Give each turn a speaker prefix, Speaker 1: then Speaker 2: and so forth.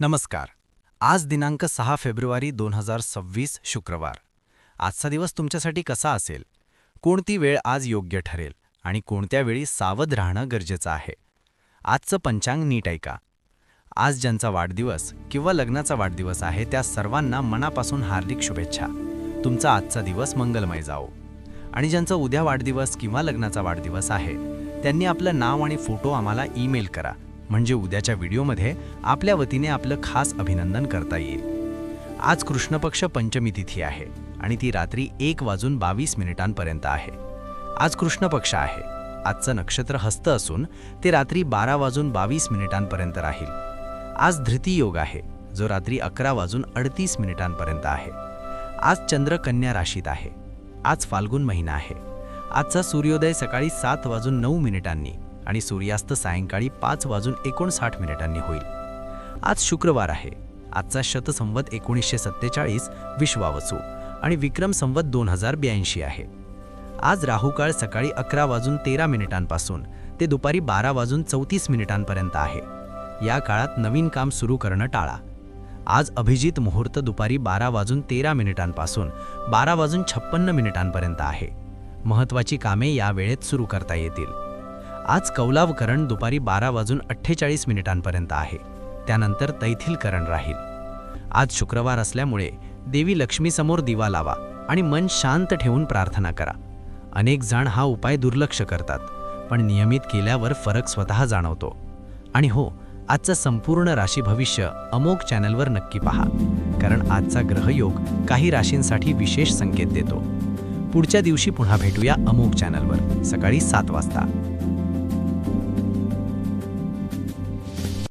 Speaker 1: नमस्कार. आज दिनांक सहा फेब्रुवारी दोन हजार सव्वीस शुक्रवार. आजचा दिवस तुमच्यासाठी कसा असेल? कोणती वेळ आज योग्य ठरेल? आणि कोणत्या वेळी सावध राहणं गरजेचं आहे? आजचं पंचांग नीट ऐका. आज ज्यांचा वाढदिवस किंवा लग्नाचा वाढदिवस आहे त्या सर्वांना मनापासून हार्दिक शुभेच्छा. तुमचा आजचा दिवस मंगलमय जाओ आणि ज्यांचा उद्या वाढदिवस किंवा लग्नाचा वाढदिवस आहे त्यांनी आपलं नाव आणि फोटो आम्हाला ईमेल करा. म्हणजे उद्याच्या व्हिडिओमध्ये आपल्या वतीने आपलं खास अभिनंदन करता येईल. आज कृष्ण पक्ष पंचमी तिथी आहे आणि ती रात्री एक वाजून बावीस मिनिटांपर्यंत आहे. आज कृष्ण पक्ष आहे. आजचं नक्षत्र हस्त असून ते रात्री बारा वाजून बावीस मिनिटांपर्यंत राहील. आज धृती योग आहे जो रात्री अकरा वाजून अडतीस मिनिटांपर्यंत आहे. आज चंद्र कन्या राशीत आहे. आज फाल्गुन महिना आहे. आजचा सूर्योदय सकाळी सात वाजून नऊ मिनिटांनी. आणि सूर्यास्त सायंकाळी पाच वाजून एकोणसाठ मिनिटांनी होईल. आज शुक्रवार आहे. आजचा शतसंवत एकोणीसशे सत्तेचाळीस विश्वावसू आणि विक्रम संवत दोन हजार ब्याऐंशी आहे. आज राहुकाळ सकाळी अकरा वाजून तेरा मिनिटांपासून ते दुपारी बारा वाजून चौतीस मिनिटांपर्यंत आहे. या काळात नवीन काम सुरू करणं टाळा. आज अभिजित मुहूर्त दुपारी बारा वाजून तेरा मिनिटांपासून बारा वाजून छप्पन्न मिनिटांपर्यंत आहे. महत्त्वाची कामे या वेळेत सुरू करता येतील. आज कौलावकरण दुपारी बारा वाजून अठ्ठेचाळीस मिनिटांपर्यंत आहे. त्यानंतर तैथिलकरण राहील. आज शुक्रवार असल्यामुळे देवी लक्ष्मीसमोर दिवा लावा आणि मन शांत ठेवून प्रार्थना करा. अनेक जण हा उपाय दुर्लक्ष करतात पण नियमित केल्यावर फरक स्वतः जाणवतो. आणि हो आजचं संपूर्ण राशी भविष्य अमोक चॅनलवर नक्की पहा कारण आजचा ग्रहयोग काही राशींसाठी विशेष संकेत देतो. पुढच्या दिवशी पुन्हा भेटूया अमोक चॅनलवर सकाळी सात वाजता.